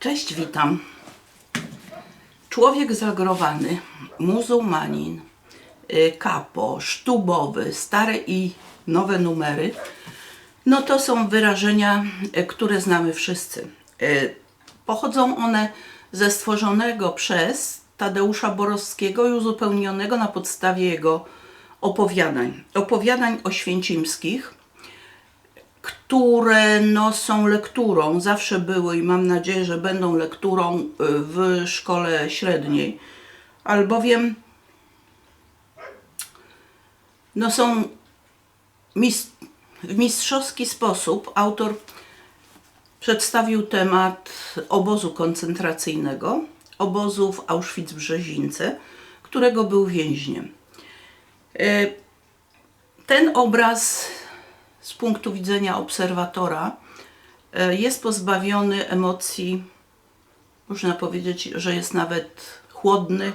Cześć, witam. Człowiek zagrowany, muzułmanin, y, kapo, sztubowy, stare i nowe numery, no to są wyrażenia, y, które znamy wszyscy. Y, Pochodzą one ze stworzonego przez Tadeusza Borowskiego i uzupełnionego na podstawie jego opowiadań. Opowiadań oświęcimskich, które no, są lekturą, zawsze były i mam nadzieję, że będą lekturą y, w szkole średniej, albowiem no, są mis- w mistrzowski sposób autor przedstawił temat obozu koncentracyjnego, obozu w Auschwitz-Brzezińce, którego był więźniem. Y, Ten obraz z punktu widzenia obserwatora e, jest pozbawiony emocji, można powiedzieć, że jest nawet chłodny,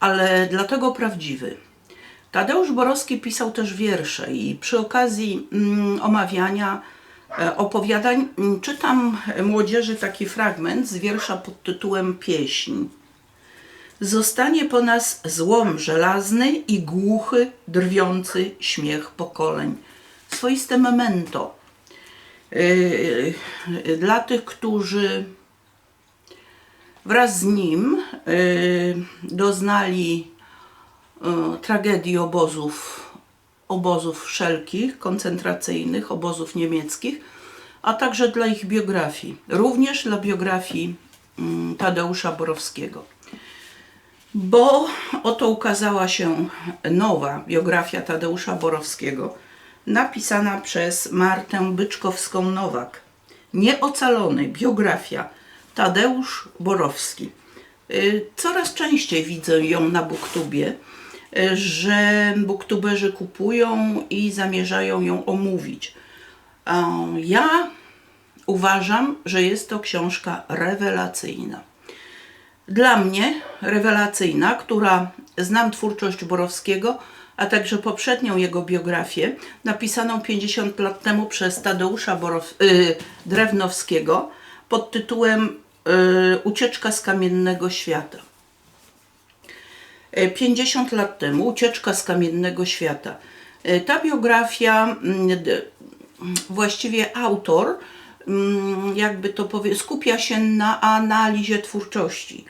ale dlatego prawdziwy. Tadeusz Borowski pisał też wiersze i przy okazji mm, omawiania e, opowiadań mm, czytam młodzieży taki fragment z wiersza pod tytułem Pieśń. Zostanie po nas złom żelazny i głuchy, drwiący śmiech pokoleń. Swoiste memento. Yy, yy, Dla tych, którzy wraz z nim doznali tragedii obozów, obozów wszelkich, koncentracyjnych, obozów niemieckich, a także dla ich biografii. Również dla biografii mm, Tadeusza Borowskiego bo oto ukazała się nowa biografia Tadeusza Borowskiego, napisana przez Martę Byczkowską-Nowak. Nieocalony biografia Tadeusz Borowski. Y, Coraz częściej widzę ją na Booktubie, y, że booktuberzy kupują i zamierzają ją omówić. Ja uważam, że jest to książka rewelacyjna dla mnie rewelacyjna, która znam twórczość Borowskiego, a także poprzednią jego biografię, napisaną 50 lat temu przez Tadeusza Borow, y, Drewnowskiego pod tytułem y, Ucieczka z kamiennego świata. Y, 50 lat temu Ucieczka z kamiennego świata. Y, Ta biografia, mm, właściwie autor, mm, jakby to powie, skupia się na analizie twórczości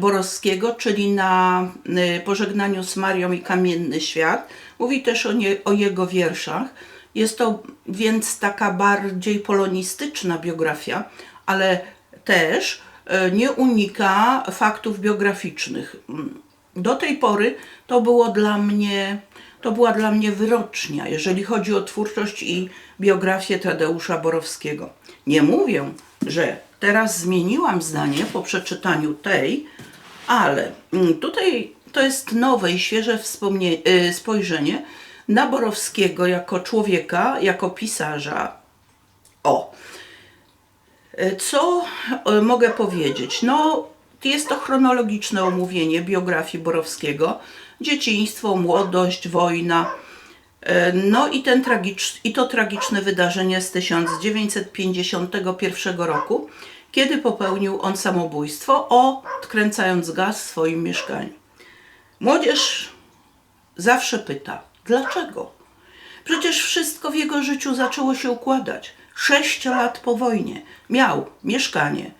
Borowskiego, czyli na y, pożegnaniu z Marią i Kamienny Świat. Mówi też o, nie, o jego wierszach. Jest to więc taka bardziej polonistyczna biografia, ale też y, nie unika faktów biograficznych. Do tej pory to było dla mnie to była dla mnie wyrocznia, jeżeli chodzi o twórczość i biografię Tadeusza Borowskiego. Nie mówię, że teraz zmieniłam zdanie po przeczytaniu tej, ale mm, tutaj to jest nowe i świeże y, spojrzenie na Borowskiego jako człowieka, jako pisarza. O, E, Co e, mogę powiedzieć? No, jest to chronologiczne omówienie biografii Borowskiego. Dzieciństwo, młodość, wojna. E, No i, ten tragicz, i to tragiczne wydarzenie z 1951 roku, kiedy popełnił on samobójstwo, odkręcając gaz w swoim mieszkaniu. Młodzież zawsze pyta, dlaczego? Przecież wszystko w jego życiu zaczęło się układać. Sześć lat po wojnie miał mieszkanie,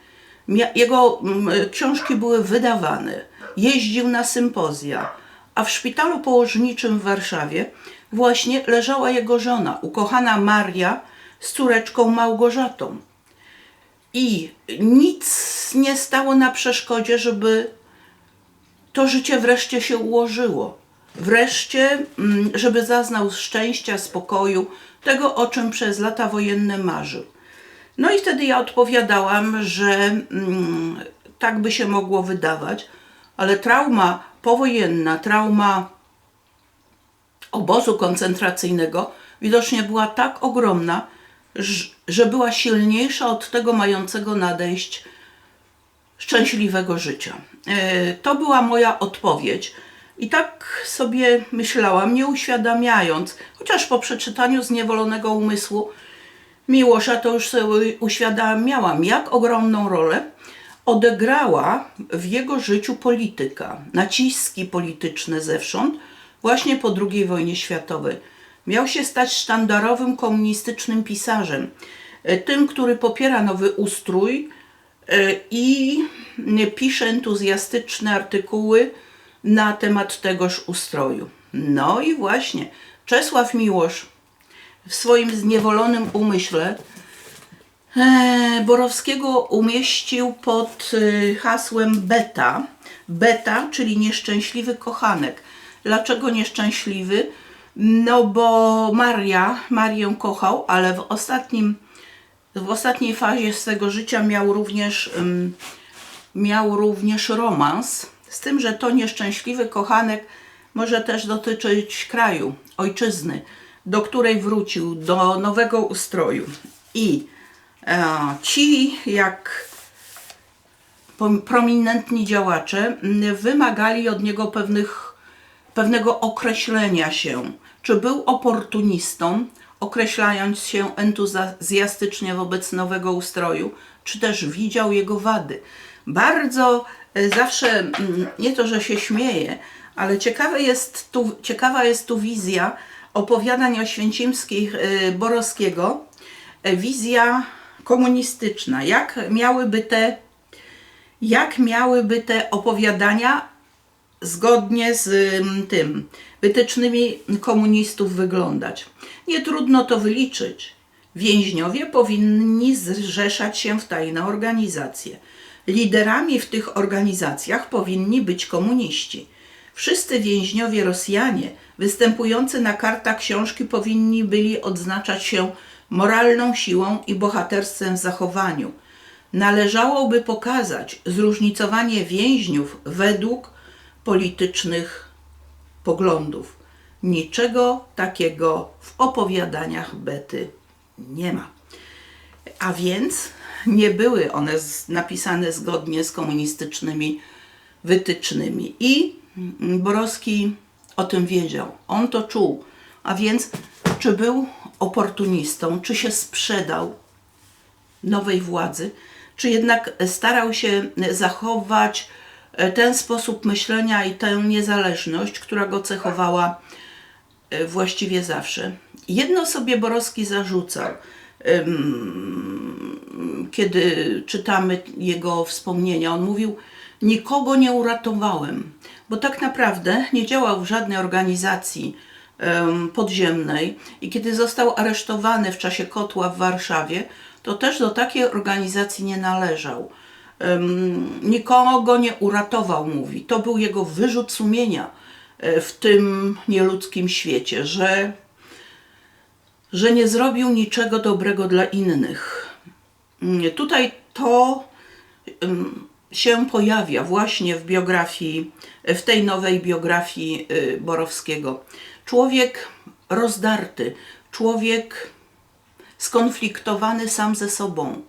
jego mm, książki były wydawane, jeździł na sympozja, a w szpitalu położniczym w Warszawie właśnie leżała jego żona, ukochana Maria z córeczką Małgorzatą. I nic nie stało na przeszkodzie, żeby to życie wreszcie się ułożyło. Wreszcie, mm, żeby zaznał szczęścia, spokoju, tego, o czym przez lata wojenne marzył. No i wtedy ja odpowiadałam, że mm, tak by się mogło wydawać, ale trauma powojenna, trauma obozu koncentracyjnego widocznie była tak ogromna, że była silniejsza od tego mającego nadejść szczęśliwego życia. E, To była moja odpowiedź. I tak sobie myślałam, nie uświadamiając, chociaż po przeczytaniu zniewolonego umysłu Miłosza to już sobie uświadamiałam, jak ogromną rolę odegrała w jego życiu polityka, naciski polityczne zewsząd, właśnie po II wojnie światowej. Miał się stać sztandarowym komunistycznym pisarzem, e, tym, który popiera nowy ustrój e, i pisze entuzjastyczne artykuły na temat tegoż ustroju. No i właśnie Czesław Miłosz w swoim zniewolonym umyśle e, Borowskiego umieścił pod hasłem beta. Beta, czyli nieszczęśliwy kochanek. Dlaczego nieszczęśliwy? No bo Maria, Marię kochał, ale w ostatnim w ostatniej fazie swego życia miał również, ym, miał również romans, z tym, że to nieszczęśliwy kochanek może też dotyczyć kraju, ojczyzny, do której wrócił, do nowego ustroju. I e, ci, jak prominentni działacze, wymagali od niego pewnych, pewnego określenia się. Czy był oportunistą, określając się entuzjastycznie wobec nowego ustroju, czy też widział jego wady. Bardzo e, zawsze, mm, nie to, że się śmieje, ale ciekawe jest tu, ciekawa jest tu wizja opowiadań oświęcimskich e, Borowskiego, e, wizja komunistyczna. Jak miałyby te, jak miałyby te opowiadania zgodnie z ym, tym wytycznymi komunistów wyglądać. Nie trudno to wyliczyć. Więźniowie powinni zrzeszać się w tajne organizacje. Liderami w tych organizacjach powinni być komuniści. Wszyscy więźniowie Rosjanie występujący na kartach książki powinni byli odznaczać się moralną siłą i bohaterstwem w zachowaniu. Należałoby pokazać zróżnicowanie więźniów według politycznych poglądów. Niczego takiego w opowiadaniach Bety nie ma. A więc nie były one napisane zgodnie z komunistycznymi wytycznymi. I mm, Borowski o tym wiedział. On to czuł. A więc, czy był oportunistą, czy się sprzedał nowej władzy, czy jednak starał się zachować ten sposób myślenia i tę niezależność, która go cechowała e, właściwie zawsze. Jedno sobie Borowski zarzucał, kiedy czytamy jego wspomnienia. On mówił: Nikogo nie uratowałem, bo tak naprawdę nie działał w żadnej organizacji em, podziemnej i kiedy został aresztowany w czasie kotła w Warszawie, to też do takiej organizacji nie należał. Nikogo nie uratował, mówi. To był jego wyrzut sumienia e, w tym nieludzkim świecie, że, że nie zrobił niczego dobrego dla innych. Mm, Tutaj to się pojawia właśnie w biografii, w tej nowej biografii y, Borowskiego. Człowiek rozdarty, człowiek skonfliktowany sam ze sobą.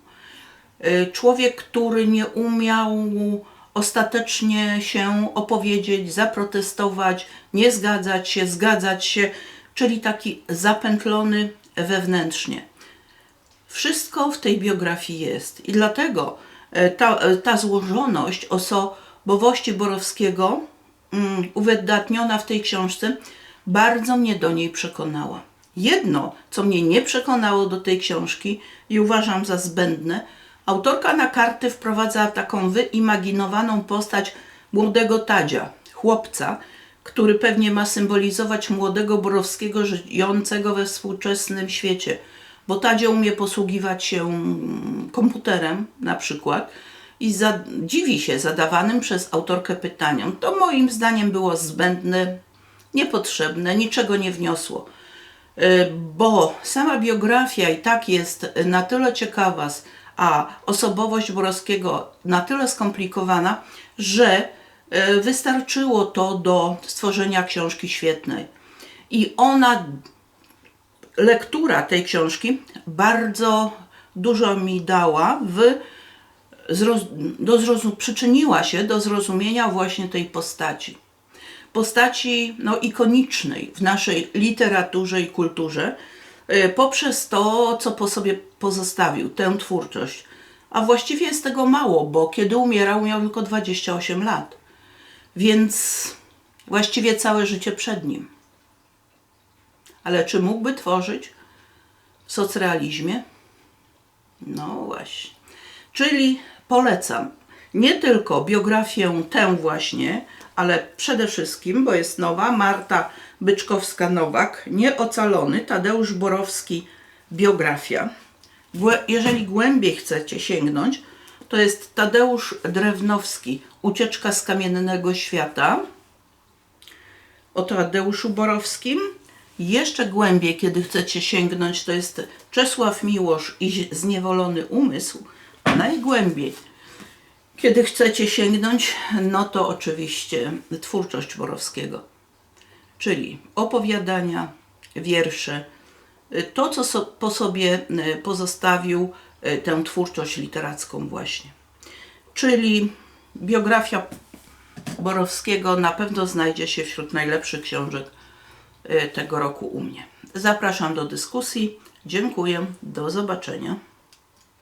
Y, Człowiek, który nie umiał ostatecznie się opowiedzieć, zaprotestować, nie zgadzać się, zgadzać się, czyli taki zapętlony wewnętrznie. Wszystko w tej biografii jest i dlatego e, ta, e, ta złożoność osobowości Borowskiego, mm, uwydatniona w tej książce, bardzo mnie do niej przekonała. Jedno, co mnie nie przekonało do tej książki i uważam za zbędne, autorka na karty wprowadza taką wyimaginowaną postać młodego Tadzia, chłopca, który pewnie ma symbolizować młodego Borowskiego żyjącego we współczesnym świecie, bo Tadzio umie posługiwać się komputerem na przykład i dziwi się zadawanym przez autorkę pytaniom. To moim zdaniem było zbędne, niepotrzebne, niczego nie wniosło. Y, Bo sama biografia i tak jest na tyle ciekawa, a osobowość Borowskiego na tyle skomplikowana, że y, wystarczyło to do stworzenia książki świetnej. I ona lektura tej książki bardzo dużo mi dała w do zrozum, przyczyniła się do zrozumienia właśnie tej postaci. Postaci no, ikonicznej w naszej literaturze i kulturze, poprzez to, co po sobie pozostawił, tę twórczość. A właściwie jest tego mało, bo kiedy umierał, miał tylko 28 lat. Więc właściwie całe życie przed nim. Ale czy mógłby tworzyć w socrealizmie? No właśnie. Czyli polecam nie tylko biografię tę właśnie, ale przede wszystkim, bo jest nowa, Marta Byczkowska-Nowak, Nieocalony, Tadeusz Borowski, biografia. Jeżeli głębiej chcecie sięgnąć, to jest Tadeusz Drewnowski, Ucieczka z kamiennego świata, o Tadeuszu Borowskim. Jeszcze głębiej, kiedy chcecie sięgnąć, to jest Czesław Miłosz i Zniewolony Umysł. Najgłębiej, kiedy chcecie sięgnąć, no to oczywiście twórczość Borowskiego, czyli opowiadania, wiersze, to, co so, po sobie y, pozostawił y, tę twórczość literacką właśnie. Czyli biografia Borowskiego na pewno znajdzie się wśród najlepszych książek y, tego roku u mnie. Zapraszam do dyskusji. Dziękuję. Do zobaczenia.